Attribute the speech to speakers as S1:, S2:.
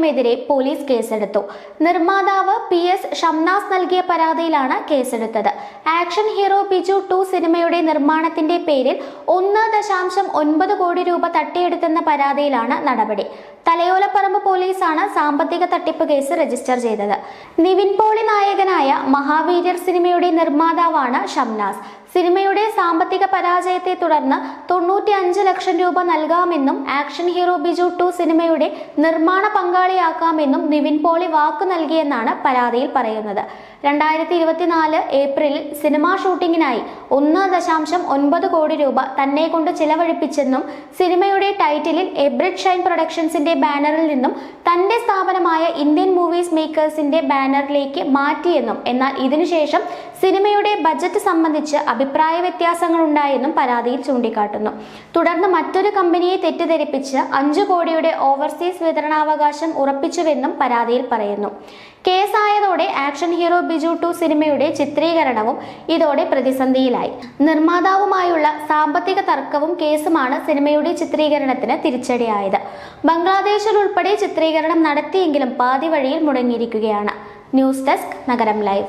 S1: പേരിലെതിരെ police കേസെടുത്തു. നിർമ്മാതാവ് P S Shamnas നൽകിയ പരാതിയിലാണ് കേസെടുത്തത്. ആക്ഷൻ ഹീറോ ബിജു ടു സിനിമയുടെ നിർമ്മാണത്തിന്റെ പേരിൽ ഒന്ന് ദശാംശം ഒൻപത് കോടി രൂപ തട്ടിയെടുത്തെന്ന പരാതിയിലാണ് നടപടി. തലയോലപ്പറമ്പ് പോലീസാണ് സാമ്പത്തിക തട്ടിപ്പ് കേസ് രജിസ്റ്റർ ചെയ്തത്. നിവിൻ പോളി നായകനായ മഹാവീര്യർ സിനിമയുടെ നിർമ്മാതാവാണ് ഷംനാസ്. സിനിമയുടെ സാമ്പത്തിക പരാജയത്തെ തുടർന്ന് തൊണ്ണൂറ്റി അഞ്ച് ലക്ഷം രൂപ നൽകാമെന്നും ആക്ഷൻ ഹീറോ ബിജു ടു സിനിമയുടെ നിർമ്മാണ പങ്കാളിയാക്കാമെന്നും നിവിൻ പോളി വാക്ക് നൽകിയെന്നാണ് പരാതിയിൽ പറയുന്നത്. രണ്ടായിരത്തി ഇരുപത്തിനാല് ഏപ്രിലിൽ സിനിമാ ഷൂട്ടിങ്ങിനായി ഒന്ന് ദശാംശം ഒൻപത് കോടി രൂപ തന്നെ കൊണ്ട് ചിലവഴിപ്പിച്ചെന്നും സിനിമയുടെ ടൈറ്റിലിൽ എബ്രിഡ് ഷൈൻ പ്രൊഡക്ഷൻസിന്റെ ബാനറിൽ നിന്നും തന്റെ സ്ഥാപനമായ ഇന്ത്യൻ മൂവീസ് മേക്കേഴ്സിന്റെ ബാനറിലേക്ക് മാറ്റിയെന്നും എന്നാൽ ഇതിനുശേഷം സിനിമയുടെ ബജറ്റ് സംബന്ധിച്ച് അഭിപ്രായ വ്യത്യാസങ്ങൾ ഉണ്ടായെന്നും പരാതിയിൽ ചൂണ്ടിക്കാട്ടുന്നു. തുടർന്ന് മറ്റൊരു കമ്പനിയെ തെറ്റിദ്ധരിപ്പിച്ച് അഞ്ചു കോടിയുടെ ഓവർസീസ് വിതരണാവകാശം ഉറപ്പിച്ചുവെന്നും പരാതിയിൽ പറയുന്നു. കേസായതോടെ ആക്ഷൻ ഹീറോ ബിജു ടു സിനിമയുടെ ചിത്രീകരണവും ഇതോടെ പ്രതിസന്ധിയിലായി. നിർമ്മാതാവുമായുള്ള സാമ്പത്തിക തർക്കവും കേസുമാണ് സിനിമയുടെ ചിത്രീകരണത്തിന് തിരിച്ചടിയായത്. ബംഗ്ലാദേശിൽ ഉൾപ്പെടെ ചിത്രീകരണം നടത്തിയെങ്കിലും പാതി മുടങ്ങിയിരിക്കുകയാണ്. ന്യൂസ് ഡെസ്ക് നഗരം ലൈവ്.